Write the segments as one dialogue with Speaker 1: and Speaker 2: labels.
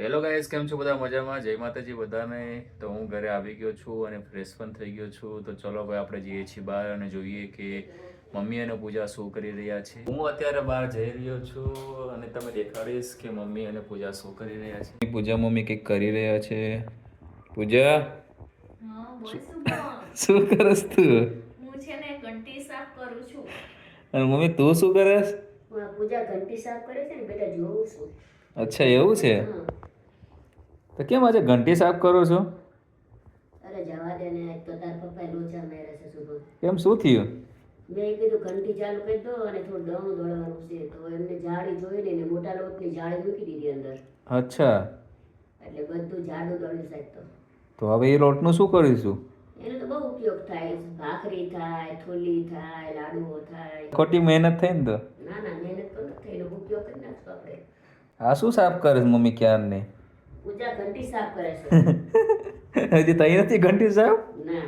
Speaker 1: Hello guys કેમ છો બધા? મજામાં? જય માતાજી બધાને. તો હું ઘરે આવી ગયો છું અને ફ્રેશ પણ થઈ ગયો છું. તો ચલો ભાઈ આપણે જઈએ છીએ બહાર અને જોઈએ કે મમ્મી અને પૂજા શું કરી રહ્યા છે. હું અત્યારે બહાર જઈ રહ્યો છું અને તમે દેખાડીશ કે મમ્મી અને પૂજા શું કરી રહ્યા છે. પૂજા મમ્મી કંઈક કરી રહ્યા છે. પૂજા?
Speaker 2: શું?
Speaker 1: કરસ તું?
Speaker 2: હું છે ને ઘંટી સાફ કરું છું.
Speaker 1: અને મમ્મી તું શું કરસ?
Speaker 3: પૂજા ઘંટી સાફ કરે છે ને બેટા જોઉં છું.
Speaker 1: અચ્છા એવું છે? તો કેમ આજે ઘંટી સાફ કરો છો?
Speaker 3: અરે જવા દે ને તો તાર પપ્પાએ લોચા મેરે છે સુબો
Speaker 1: કેમ શું થયું?
Speaker 3: મેં કીધું ઘંટી ચાલુ કરી દો અને થોડું દળું દોડવાનું છે. તો એમને જાળી જોઈને ને મોટા લોટની જાળી મૂકી દીધી અંદર.
Speaker 1: અચ્છા.
Speaker 3: એટલે બધું જાડું દોડી સાહેબ તો.
Speaker 1: તો હવે એ લોટનું શું કરીશું?
Speaker 3: એનો તો બહુ ઉપયોગ થાય. ભાખરી થાય થોલી થાય લાડુઓ થાય.
Speaker 1: ખોટી મહેનત થઈ ને તો?
Speaker 3: ના ના મહેનત તો નથી. એનો ઉપયોગ કરી નાખશું આપણે.
Speaker 1: આ શું સાફ કરે મમ્મી ક્યારની?
Speaker 3: પૂજા ઘંટી સાફ કરે છે.
Speaker 1: હજી તઈ નથી ઘંટી સાફ?
Speaker 3: ના.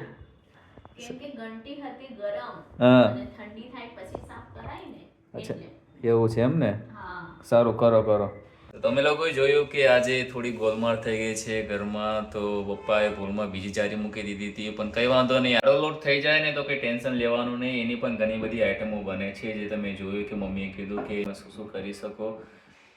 Speaker 2: કેમ કે ઘંટી હતી ગરમ
Speaker 1: હા.
Speaker 2: અને ઠંડી થાય પછી સાફ કરાય ને
Speaker 1: અચ્છા. એવું છે એમ ને?
Speaker 2: હા.
Speaker 1: સારું કરો કરો. તમે લોકોએ જોયું કે આજે થોડી ગોલમાળ થઈ ગઈ છે ઘરમાં તો પપ્પાએ ભૂલમાં બીજી ચારી મૂકી દીધી હતી પણ કઈ વાંધો નહીં. આડો લોટ થઈ જાય ને તો કંઈ ટેન્શન લેવાનું નહીં. એની પણ ઘણી બધી આઈટમો બને છે જે તમે જોયું કે મમ્મીએ કીધું કે શું શું કરી શકો.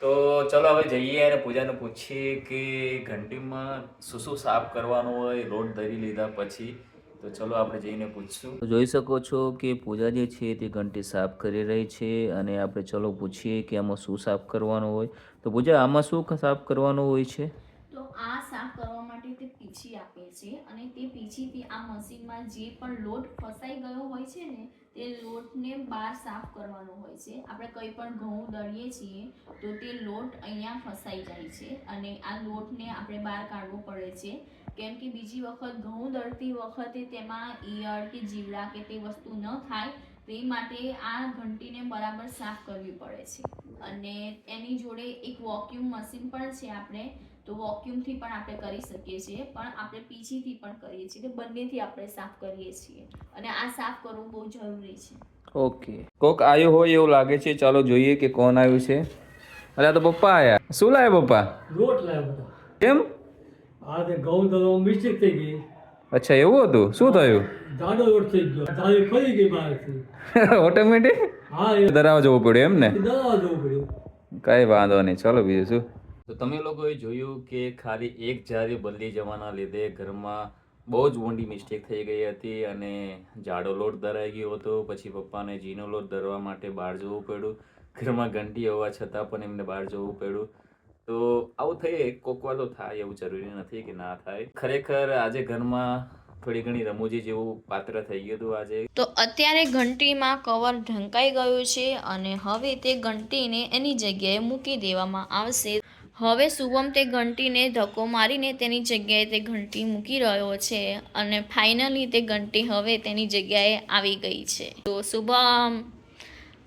Speaker 1: તો ચલો હવે જઈએ અને પૂજાને પૂછીએ કે ઘંટીમાં શું શું સાફ કરવાનું હોય રોડ ધરી લીધા પછી. તો ચલો આપણે જઈને પૂછશું. જોઈ શકો છો કે પૂજા જે છે તે ઘંટી સાફ કરી રહી છે અને આપણે ચલો પૂછીએ કે આમાં શું સાફ કરવાનું હોય. તો પૂજા આમાં શું સાફ કરવાનું હોય છે?
Speaker 2: તો આ સાફ કરવા માટે તે પીછી આપે છે અને તે પીછીથી આ મશીનમાં જે પણ લોટ ફસાઈ ગયો હોય છે ને તે લોટને બહાર સાફ કરવાનો હોય છે. આપણે કંઈ પણ ઘઉં દળીએ છીએ તો તે લોટ અહીંયા ફસાઈ જાય છે અને આ લોટને આપણે બહાર કાઢવો પડે છે. કેમ કે બીજી વખત ઘઉં દળતી વખતે તેમાં ઈયળ કે જીવડા કે તે વસ્તુ ન થાય, તે માટે આ ઘંટીને બરાબર સાફ કરવી પડે છે. અને એની જોડે એક વોક્યુમ મશીન પણ છે આપણે તો વોક્યુમથી પણ આપણે કરી શકીએ છીએ પણ આપણે પીછીથી પણ કરીએ છીએ બંનેથી આપણે સાફ કરીએ છીએ. અને આ સાફ કરવું બહુ જરૂરી છે.
Speaker 1: ઓકે. કોક આવ્યો હોય એવું લાગે છે ચાલો જોઈએ કે કોણ આવ્યું છે. અરે તો પપ્પા આયા. શું લાવ્યા પપ્પા?
Speaker 4: રોટ લાવ્યા
Speaker 1: કેમ?
Speaker 4: આ તે ઘઉં તો મિસ્ટેક થઈ ગઈ.
Speaker 1: અચ્છા એવું હતું? શું થયું?
Speaker 4: જાડો લોટ થઈ ગયો. જાળી ફરી ગઈ બહારથી.
Speaker 1: ઓટોમેટિક
Speaker 4: હા એ.
Speaker 1: દરાવા જવું પડ્યું એમ ને
Speaker 4: દરાવા જવું પડ્યું.
Speaker 1: કઈ વાંધો નહીં. ચાલો બીજું શું? તો તમે લોકોએ જોયું કે ખાલી એક જારી બદલી જવાના લીધે ઘરમાં બહુ જ ઊંડી મિસ્ટેક થઈ ગઈ હતી અને જાડો લોટ ધરાઈ ગયો હતો. પછી પપ્પાને જીનો લોટ ધરવા માટે બહાર જવું પડ્યું. ઘરમાં ઘંટી હોવા છતાં પણ એમને બહાર જવું પડ્યું. તો આવું થઈ કોક વાર તો થાય એવું જરૂરી નથી કે ના થાય. ખરેખર આજે ઘરમાં થોડી ઘણી રમૂજી જેવું પાત્ર થઈ ગયું હતું આજે.
Speaker 2: તો અત્યારે ઘંટીમાં કવર ઢંકાઈ ગયું છે અને હવે તે ઘંટીને એની જગ્યાએ મૂકી દેવામાં આવશે. હવે શુભમ તે ઘંટીને ધક્કો મારીને તેની જગ્યાએ તે ઘંટી મૂકી રહ્યો છે અને ફાઇનલી તે ઘંટી હવે તેની જગ્યાએ આવી ગઈ છે. તો શુભમ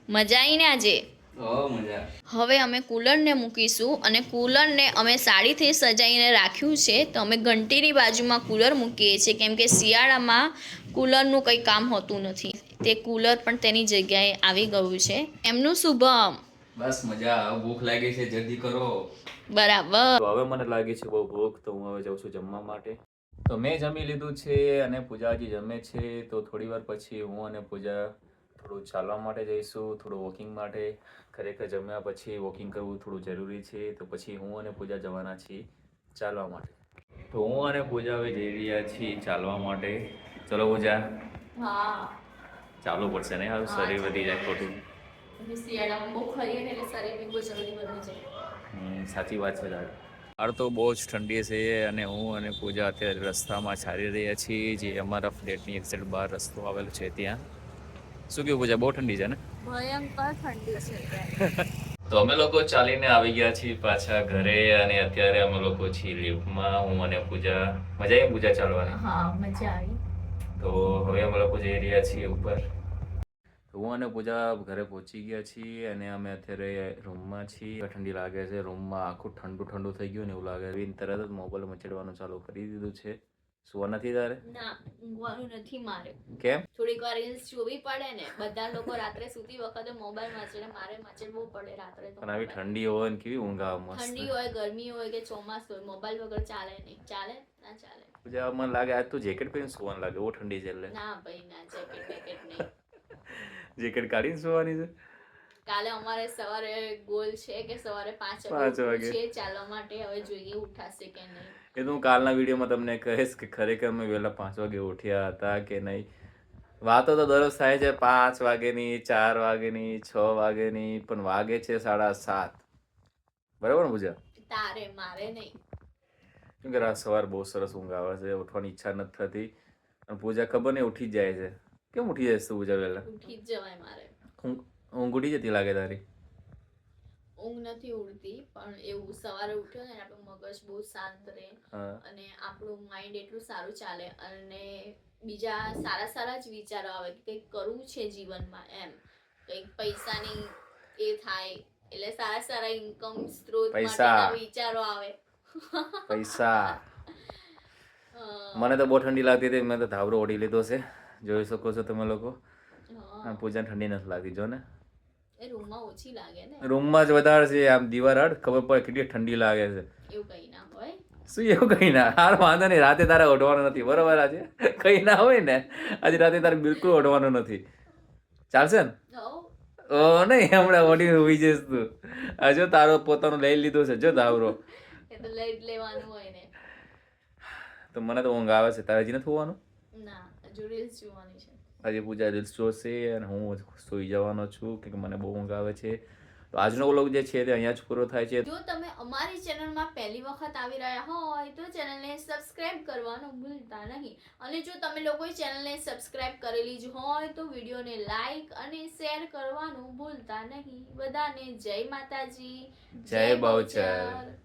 Speaker 2: મજા આવીને આજે હવે અમે કુલરને મૂકીશું અને કુલરને અમે સાડીથી સજાઈને રાખ્યું છે તો અમે ઘંટીની બાજુમાં કુલર મૂકીએ છીએ કેમ કે શિયાળામાં કુલરનું કંઈ કામ હોતું નથી. તે કુલર પણ તેની જગ્યાએ આવી ગયું છે. એમનું શુભમ
Speaker 1: બસ મજા ભૂખ લાગી છે જલ્દી કરો.
Speaker 2: બરાબર.
Speaker 1: હવે મને લાગે છે બહુ ભૂખ તો હું હવે જાઉં છું જમવા માટે. તો મેં જમી લીધું છે અને પૂજા હજી જમે છે. તો થોડી વાર પછી હું અને પૂજા થોડું ચાલવા માટે જઈશું થોડું વોકિંગ માટે. ખરેખર જમ્યા પછી વોકિંગ કરવું થોડું જરૂરી છે. તો પછી હું અને પૂજા જવાના છીએ ચાલવા માટે. તો હું અને પૂજા હવે જઈ રહ્યા છીએ ચાલવા માટે. ચલો પૂજા.
Speaker 2: હા.
Speaker 1: ચાલવું પડશે ને? હારું શરીર વધી જાય ખોટું.
Speaker 2: શિયાળામાં બહુ ખાઈએ ને એટલે શરીરની બહુ જલ્દી વધી જાય.
Speaker 1: સાચી વાત છે દાદા. બહાર તો બહુ જ ઠંડી છે અને હું અને પૂજા અત્યારે રસ્તામાં ચાલી રહ્યા છીએ જે અમારા ફ્લેટની એક સાઈડ બહાર રસ્તો આવેલો છે ત્યાં. શું કેવું પૂજા બહુ ઠંડી છે ને?
Speaker 2: ભયંકર ઠંડી છે
Speaker 1: તો અમે લોકો ચાલીને આવી ગયા છીએ પાછા ઘરે અને અત્યારે અમે લોકો છીએ લિફ્ટમાં હું અને પૂજા. મજા આવી પૂજા ચાલવાની?
Speaker 2: હા મજા આવી.
Speaker 1: તો હવે અમે લોકો જઈ રહ્યા છીએ ઉપર. હું અને પૂજા ઘરે પહોંચી ગયા છીએ અને અમે અત્યારે રૂમમાં છીએ. ઠંડી લાગે છે રૂમમાં આખું ઠંડુ ઠંડુ થઈ ગયું ને એવું લાગે છે. તરત જ મોબાઈલ મચડવાનું ચાલુ કરી દીધું છે. સુવા નથી તારે?
Speaker 2: ના ઊંઘવાનું નથી મારે.
Speaker 1: કેમ?
Speaker 2: થોડીક વાર રીલ્સ જોવી પડે ને બધા લોકો રાત્રે સૂતી વખતે મોબાઈલ વાંચે મારે મચડવું પડે રાત્રે
Speaker 1: પણ આવી ઠંડી હોય ને કેવી ઊંઘ આવે મસ્ત.
Speaker 2: ઠંડી હોય ગરમી હોય કે ચોમાસું હોય મોબાઈલ વગર ચાલે નહીં. ચાલે? ના ચાલે.
Speaker 1: પૂજા મને લાગે આજ તું જેકેટ પહેરીને સુવાનું લાગે. બહુ ઠંડી છે એટલે.
Speaker 2: ના ભાઈ ના જેકેટ બેકેટ નહીં.
Speaker 1: જેકેટ કાઢીને સુવાની છે?
Speaker 2: કાલે અમારે સવારે ગોલ છે કે સવારે પાંચ વાગે. છે ચાલવા માટે હવે જોઈએ ઉઠાશે કે નહીં.
Speaker 1: એ તો હું કાલના વિડીયોમાં તમને કહીશ કે ખરેખર અમે વહેલા પાંચ વાગે ઉઠ્યા હતા કે નહીં. વાતો તો દરરોજ થાય છે પાંચ વાગેની ચાર વાગેની છ વાગેની પણ વાગે છે સાડા સાત. બરાબર ને પૂજા?
Speaker 2: તારે મારે નહીં.
Speaker 1: કેમ કે સવાર બહુ સરસ ઊંઘ આવે છે ઉઠવાની ઈચ્છા નથી થતી. અને પૂજા ખબર નહીં ઉઠી જ જાય છે. કેમ ઉઠી છે તું પૂજા વહેલા?
Speaker 2: ઉઠી જ જવાય મારે.
Speaker 1: ઊંઘ ઉઠી જતી લાગે તારી?
Speaker 2: ઊંઘ નથી ઉડતી પણ એવું સવારે ઉઠ્યો ને આપણું મગજ બહુ શાંત રહે અને આપણું માઇન્ડ એટલું સારું ચાલે અને બીજા સારા સારા જ વિચારો આવે કે કંઈક કરવું છે જીવનમાં એમ. કંઈક પૈસાની એ થાય એટલે સારા સારા ઇન્કમ સ્ત્રોત. માટેના વિચારો આવે.
Speaker 1: પૈસા. મને તો બહુ ઠંડી લાગતી હતી મેં તો ધાબરો ઓઢી લીધો છે. જોઈ શકો છો તમે લોકો. પૂજા ઠંડી નથી લાગતી જો ને.
Speaker 2: રૂમમાં ઓછી લાગે ને.
Speaker 1: રૂમમાં જ વધારે છે આમ દીવાર હટ ખબર પડે કેટલી ઠંડી લાગે છે.
Speaker 2: એવું કઈ ના હોય.
Speaker 1: શું એવું કઈ ના હાર વાંધો નહીં રાતે તારે ઓઢવાનું નથી બરોબર આજે? કઈ ના હોય ને આજે રાતે તારે બિલકુલ ઓઢવાનું નથી. ચાલશે ને? ઓ નહીં હમણાં ઓઢીને ઊભી જઈશ તું. આ જો તારો પોતાનો લઈ લીધો છે જો
Speaker 2: દાવરો. તો લઈ જ લેવાનું હોય ને.
Speaker 1: તો મને તો ઊંઘ આવે છે તારે હજી નથી હોવાનું
Speaker 2: હજુ રીલ્સ જોવાની છે.
Speaker 1: આજે પૂજા રીલ્સ જોશે અને હું સુઈ જવાનો છું કે મને બહુ ઊંઘ આવે છે. તો આજનો વ્લોગ જે છે તે અહીંયા જ પૂરો થાય છે.
Speaker 2: જો તમે અમારી ચેનલમાં પહેલી વખત આવી રહ્યા હોય તો ચેનલને સબસ્ક્રાઇબ કરવાનું ભૂલતા નહીં. અને જો તમે લોકોએ ચેનલને સબસ્ક્રાઇબ કરેલી જ હોય તો વિડીયોને લાઈક અને શેર કરવાનું ભૂલતા નહીં. બધાને જય માતાજી.
Speaker 1: જય બહુચર.